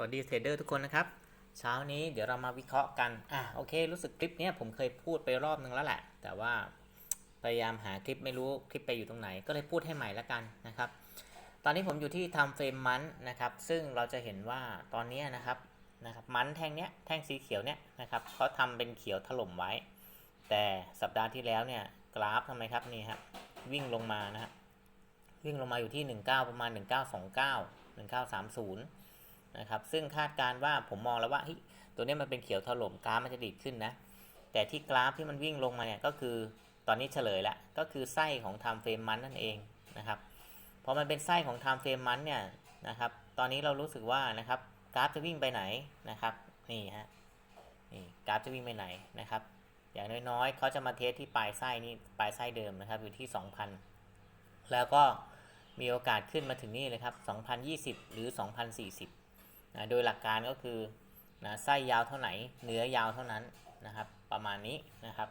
สวัสดีเทรดเดอร์ทุกคนนะครับ เช้านี้เดี๋ยวเรามาวิเคราะห์กันอะโอเค รู้สึกคลิปเนี้ยผมเคยพูดไปรอบนึงแล้วแหละ แต่ว่าพยายามหาคลิปไม่รู้คลิปไปอยู่ตรงไหน ก็เลยพูดให้ใหม่ละกันนะครับ ตอนนี้ผมอยู่ที่ทำเฟรมมันนะครับ ซึ่งเราจะเห็นว่าตอนนี้นะครับนะครับมันแท่งเนี้ยแท่งสีเขียวเนี้ยนะครับเขาทำเป็นเขียวถล่มไว้ แต่สัปดาห์ที่แล้วเนี่ยกราฟทำไมครับนี่ครับวิ่งลงมานะฮะวิ่งลงมาอยู่ที่ 19 ประมาณ 1929 1930 นะครับซึ่งคาดการว่าผมมองแล้วว่าตัวนี้มันเป็นเขียวถล่มกราฟมันจะดีดขึ้นนะแต่ที่กราฟที่มันวิ่งลงมาเนี่ยก็คือตอนนี้เฉลยละก็คือไส้ของ time frame มันนั่นเองนะครับพอมันเป็นไส้ของ time frame มันเนี่ยนะครับตอนนี้เรารู้สึกว่านะครับกราฟจะวิ่งไปไหนนะครับนี่ฮะนี่กราฟจะวิ่งไปไหนนะครับอย่างน้อยๆเขาจะมาเทสที่ปลายไส้นี่ปลายไส้เดิมนะครับอยู่ที่ 2,000 แล้วก็มีโอกาสขึ้นมาถึงนี่เลยครับ 2,020 หรือ 2,040 นะโดยหลักการก็คือนะไส้ยาวเท่าไหร่เนื้อยาวเท่านั้นนะครับ ประมาณนี้นะครับ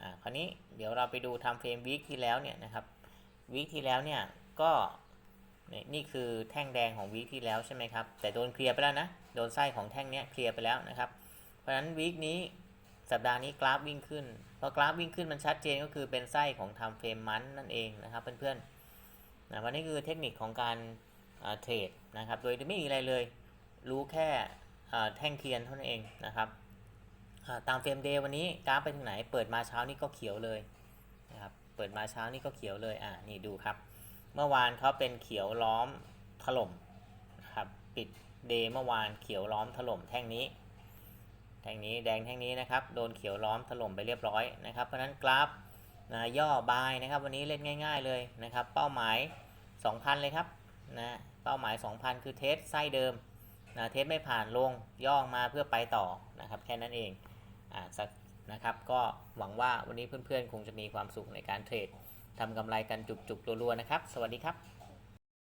อ่าคราวนี้เดี๋ยวเราไปดูทำเฟรมวีคที่แล้วเนี่ยนะครับวีคที่แล้วเนี่ยก็นี่นี่คือแท่งแดงของวีคที่แล้วใช่ไหมครับ แต่โดนเคลียร์ไปแล้วนะ โดนไส้ของแท่งเนี้ยเคลียร์ไปแล้วนะครับ เพราะฉะนั้นวีคนี้สัปดาห์นี้กราฟวิ่งขึ้นพอกราฟวิ่งขึ้นมันชัดเจนก็คือเป็นไส้ของทำเฟรมมันนั่นเองนะครับเพื่อนๆนะวันนี้คือเทคนิคของการเทรดนะครับ โดยไม่มีอะไรเลย รู้แค่แท่งเทียนเท่านั้นเองนะครับตามเฟรมเดย์วันนี้กราฟไปถึงไหน เปิดมาเช้านี้ก็เขียวเลยนะครับเปิดมาเช้านี้ก็เขียวเลยอ่านี่ดูครับ เมื่อวานเขาเป็นเขียวล้อมถล่มนะครับปิดเดย์เมื่อวานเขียวล้อมถล่มแท่งนี้ แท่งนี้แดงแท่งนี้นะครับโดนเขียวล้อมถล่มไปเรียบร้อยนะครับเพราะฉะนั้นกราฟนะย่อบายนะครับวันนี้เล่นง่าย ๆเลยนะครับ เป้าหมาย 2,000 เลยครับนะเป้าหมาย 2,000 คือเทสไส้เดิม นะเทสไม่ผ่านลงย่องมาเพื่อไปต่อนะครับแค่นั้นเองอ่าสักนะครับก็หวังว่าวันนี้เพื่อนๆ คงจะมีความสุขในการเทรดทำกำไรกันจุกๆรัวๆนะครับ สวัสดีครับ